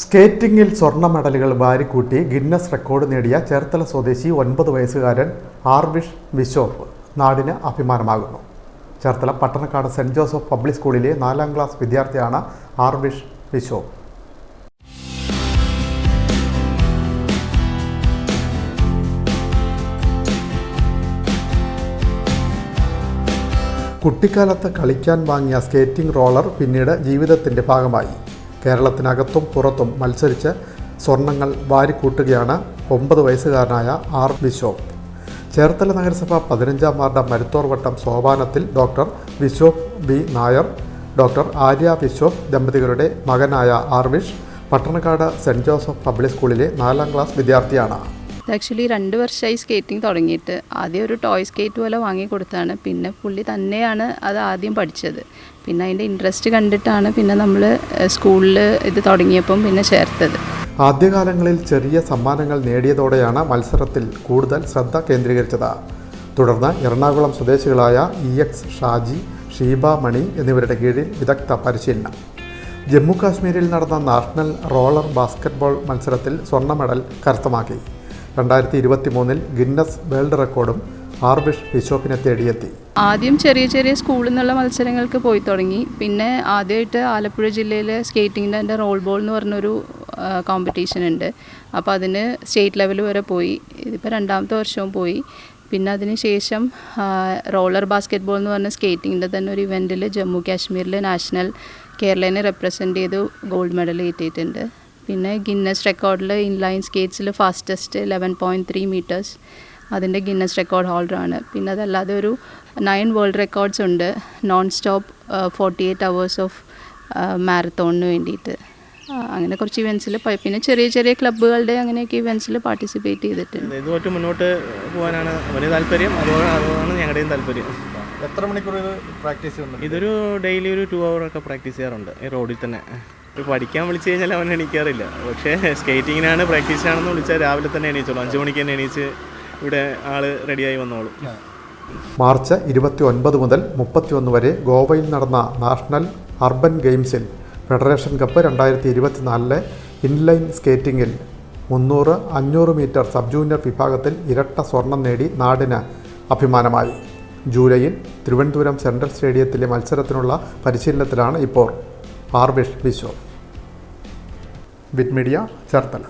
സ്കേറ്റിംഗിൽ സ്വർണ മെഡലുകൾ വാരിക്കൂട്ടി Guinness record നേടിയ ചേർത്തല സ്വദേശി ഒൻപത് വയസ്സുകാരൻ ആർവിഷ് ബിഷോഫ് നാടിന് അഭിമാനമാകുന്നു. Cherthala Pattanakkad Saint Joseph public സ്കൂളിലെ നാലാം ക്ലാസ് വിദ്യാർത്ഥിയാണ് ആർവിഷ് ബിഷോഫ് കുട്ടിക്കാലത്ത് കളിക്കാൻ വാങ്ങിയ സ്കേറ്റിംഗ് റോളർ പിന്നീട് ജീവിതത്തിന്റെ ഭാഗമായി. കേരളത്തിനകത്തും പുറത്തും മത്സരിച്ച് സ്വർണങ്ങൾ വാരിക്കൂട്ടുകയാണ് ഒമ്പത് വയസ്സുകാരനായ ആർ ബിശോപ്പ് ചേർത്തല നഗരസഭ പതിനഞ്ചാം ward Maruthorvattam സോപാനത്തിൽ doctor Bishop B Nair doctor Arya Bishop ദമ്പതികളുടെ മകനായ Arvish Pattanakkad Saint Joseph public സ്കൂളിലെ നാലാം ക്ലാസ് വിദ്യാർത്ഥിയാണ്. ആക്ച്വലി രണ്ട് വർഷമായി സ്കേറ്റിംഗ് തുടങ്ങിയിട്ട്. ആദ്യം ഒരു ടോയ് സ്കേറ്റ് പോലെ വാങ്ങി കൊടുത്താണ് പിന്നെ പുള്ളി തന്നെയാണ് അത് ആദ്യം പഠിച്ചത്. പിന്നെ അതിന്റെ ഇൻട്രസ്റ്റ് കണ്ടിട്ടാണ് പിന്നെ നമ്മൾ സ്കൂളിൽ ഇത് തുടങ്ങിയപ്പം പിന്നെ ചേർത്തത്. ആദ്യകാലങ്ങളിൽ ചെറിയ സമ്മാനങ്ങൾ നേടിയതോടെയാണ് മത്സരത്തിൽ കൂടുതൽ ശ്രദ്ധ കേന്ദ്രീകരിച്ചത്. തുടർന്ന് എറണാകുളം സ്വദേശികളായ ഇ എക്സ് ഷാജി ഷീബ മണി എന്നിവരുടെ കീഴിൽ വിദഗ്ധ പരിശീലനം. ജമ്മു കാശ്മീരിൽ നടന്ന നാഷണൽ റോളർ ബാസ്ക്കറ്റ്ബോൾ മത്സരത്തിൽ സ്വർണ മെഡൽ കരസ്ഥമാക്കി. രണ്ടായിരത്തി ഇരുപത്തി മൂന്നിൽ ഗിന്നസ് വേൾഡ് റെക്കോർഡും ആർബിഷ് ബിഷോപ്പിനെ തേടിയെത്തി. ആദ്യം ചെറിയ ചെറിയ സ്കൂളിൽ നിന്നുള്ള മത്സരങ്ങൾക്ക് പോയി തുടങ്ങി. പിന്നെ ആദ്യമായിട്ട് ആലപ്പുഴ ജില്ലയിലെ സ്കേറ്റിങ്ങിന്റെ എന്റെ റോൾ ബോൾ എന്ന് പറഞ്ഞൊരു കോമ്പറ്റീഷൻ ഉണ്ട്. അപ്പോൾ അതിന് സ്റ്റേറ്റ് ലെവൽ വരെ പോയി. ഇതിപ്പോൾ രണ്ടാമത്തെ വർഷവും പോയി. പിന്നെ അതിന് ശേഷം റോളർ ബാസ്കറ്റ് ബോൾ എന്ന് പറഞ്ഞ സ്കേറ്റിങ്ങിന്റെ തന്നെ ഒരു ഇവന്റിൽ ജമ്മു കാശ്മീരിൽ നാഷണൽ കേരളനെ റെപ്രസെന്റ് ചെയ്ത് ഗോൾഡ് മെഡൽ കിട്ടിയിട്ടുണ്ട് പിന്നെ ഗിന്നസ് റെക്കോർഡിൽ inline സ്കേറ്റ്സിൽ fastest eleven point three metres അതിന്റെ ഗിന്നസ് റെക്കോർഡ് ഹോൾഡറാണ്. പിന്നെ അതല്ലാതെ ഒരു നയൻ വേൾഡ് റെക്കോർഡ്സ് ഉണ്ട്. Non stop forty eight hours of മാരത്തോണിന് വേണ്ടിയിട്ട്. അങ്ങനെ കുറച്ച് ഇവൻസിൽ പിന്നെ ചെറിയ ചെറിയ ക്ലബ്ബുകളുടെ അങ്ങനെയൊക്കെ ഇവൻസിൽ പാർട്ടിസിപ്പേറ്റ് ചെയ്തിട്ടുണ്ട്. ഇതുമായിട്ട് മുന്നോട്ട് പോകാനാണ് അവന് താല്പര്യം. അതുപോലെ അതുമാണ് ഞങ്ങളുടെയും താല്പര്യം. എത്ര മണിക്കൂർ ഇത് പ്രാക്ടീസ് ചെയ്യുന്നുണ്ട്? ഇതൊരു ഡെയിലി ഒരു ടു അവർ ഒക്കെ പ്രാക്ടീസ് ചെയ്യാറുണ്ട് ഈ റോഡിൽ തന്നെ. ഇപ്പോൾ പഠിക്കാൻ വിളിച്ചു കഴിഞ്ഞാൽ അവൻ എണീക്കാറില്ല. പക്ഷേ സ്കേറ്റിങ്ങിനാണ് പ്രാക്ടീസിനാണെന്ന് വിളിച്ചാൽ രാവിലെ തന്നെ എണീച്ചോളൂ. അഞ്ച് മണിക്ക് തന്നെ എണീച്ച് ഇവിടെ ആൾ റെഡിയായി വന്നോളും. മാർച്ച് ഇരുപത്തി ഒൻപത് മുതൽ മുപ്പത്തിയൊന്ന് വരെ ഗോവയിൽ നടന്ന നാഷണൽ അർബൻ ഗെയിംസിൽ ഫെഡറേഷൻ കപ്പ് രണ്ടായിരത്തി ഇരുപത്തിനാലിലെ ഇൻലൈൻ സ്കേറ്റിംഗിൽ മുന്നൂറ് അഞ്ഞൂറ് മീറ്റർ സബ് ജൂനിയർ വിഭാഗത്തിൽ ഇരട്ട സ്വർണം നേടി നാടിന് അഭിമാനമായി. ജൂലൈയിൽ തിരുവനന്തപുരം സെൻട്രൽ സ്റ്റേഡിയത്തിലെ മത്സരത്തിനുള്ള പരിശീലനത്തിലാണ് ഇപ്പോൾ ആർബിഷ് ബിഷോഫ് വിറ്റ് മീഡിയ ചേർത്തല.